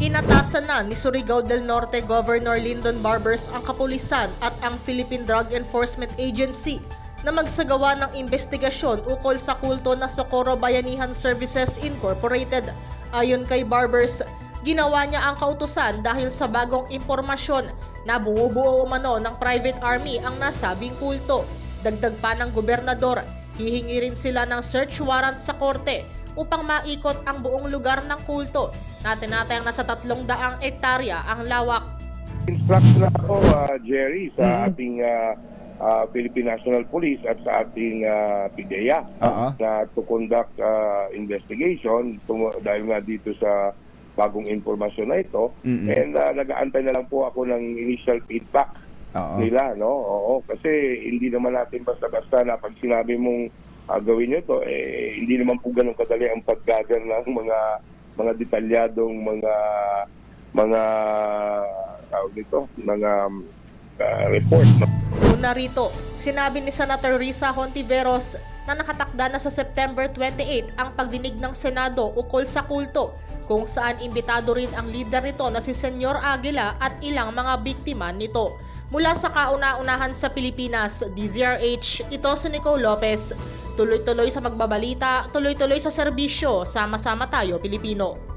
Inatasan na ni Surigao del Norte Governor Lyndon Barbers ang kapulisan at ang Philippine Drug Enforcement Agency na magsagawa ng investigasyon ukol sa kulto na Socorro Bayanihan Services Incorporated. Ayon kay Barbers, ginawa niya ang kautusan dahil sa bagong impormasyon na bumubuo umano ng private army ang nasabing kulto. Dagdag pa ng gobernador, hihingi rin sila ng search warrant sa korte upang maikot ang buong lugar ng kulto na tinatayang nasa tatlong daang ektarya ang lawak. Instruct na ako, ah, Jerry, sa ating ah, ah, Philippine National Police at sa ating ah, PIDEA Oo. na to conduct ah, investigation tum- dahil nga dito sa bagong informasyon na ito. Mm-mm. And ah, nag-aantay na lang po ako ng initial feedback Oo. nila, no? Oo, kasi hindi naman natin basta-basta na pag sinabi mong ah, gawin nyo to, eh, hindi naman po ganun kadali ang paggagan ng mga mga detalyadong mga mga tawag dito, mga ah, report. Una rito, sinabi ni Senator Risa Hontiveros na nakatakda na sa September 28 ang pagdinig ng Senado ukol sa kulto kung saan imbitado rin ang leader nito na si Senyor Aguila at ilang mga biktima nito. Mula sa kauna-unahan sa Pilipinas, DZRH, ito si Nicole Lopez. Tuloy-tuloy sa magbabalita, tuloy-tuloy sa serbisyo, sama-sama tayo Pilipino.